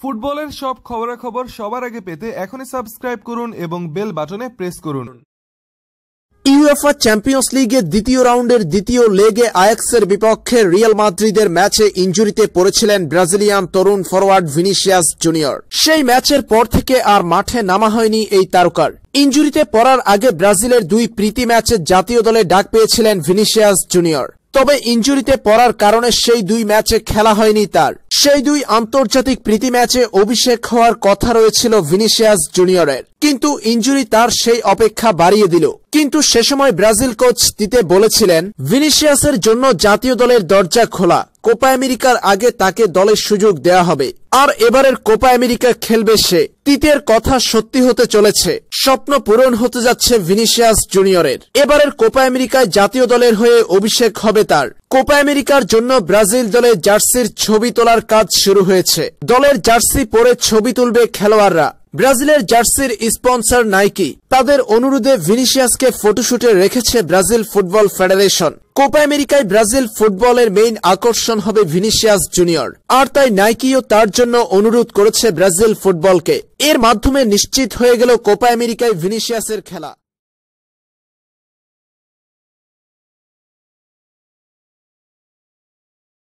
ফুটবলের সব খবরাখবর সবার আগে পেতে এখনই সাবস্ক্রাইব করুন এবং বেল বাটনে প্রেস করুন। ইউএফা চ্যাম্পিয়ন্স লিগের দ্বিতীয় রাউন্ডের দ্বিতীয় লেগে আয়াক্সের বিপক্ষে রিয়াল মাদ্রিদের ম্যাচে ইঞ্জুরিতে পড়েছিলেন ব্রাজিলিয়ান তরুণ ফরওয়ার্ড ভিনিসিয়াস জুনিয়র। সেই ম্যাচের পর থেকে আর মাঠে নামা হয়নি এই তারকার। ইঞ্জুরিতে পড়ার আগে ব্রাজিলের দুই প্রীতি ম্যাচে জাতীয় দলে ডাক পেয়েছিলেন ভিনিসিয়াস জুনিয়র। তবে ইঞ্জুরিতে পড়ার কারণে সেই দুই ম্যাচে খেলা হয়নি তার। সেই দুই আন্তর্জাতিক প্রীতি ম্যাচে অভিষেক হওয়ার কথা রয়েছিল ভিনিসিয়াস জুনিয়রের। কিন্তু ইঞ্জুরি তার সেই অপেক্ষা বাড়িয়ে দিল। কিন্তু সে সময় ব্রাজিল কোচ দিতে বলেছিলেন, ভিনিসিয়াসের জন্য জাতীয় দলের দরজা খোলা। কোপা আমেরিকার আগে তাকে দলের সুযোগ দেয়া হবে। আর এবারের কোপা আমেরিকা খেলবে সে। তিতের কথা সত্যি হতে চলেছে। স্বপ্ন পূরণ হতে যাচ্ছে ভিনিসিয়াস জুনিয়রের। এবারের কোপা আমেরিকায় জাতীয় দলের হয়ে অভিষেক হবে তার। কোপা আমেরিকার জন্য ব্রাজিল দলের জার্সির ছবি তোলার কাজ শুরু হয়েছে। দলের জার্সি পরে ছবি তুলবে খেলোয়াড়রা। ব্রাজিলের জার্সির স্পন্সর নাইকি। তাদের অনুরোধে ভিনিসিয়াসকে ফটোশুটে রেখেছে ব্রাজিল ফুটবল ফেডারেশন। কোপা আমেরিকায় ব্রাজিল ফুটবলের মেইন আকর্ষণ হবে ভিনিসিয়াস জুনিয়র। আর তাই নাইকিও তার জন্য অনুরোধ করেছে ব্রাজিল ফুটবলকে। এর মাধ্যমে নিশ্চিত হয়ে গেল কোপা আমেরিকায় ভিনিসিয়াসের খেলা।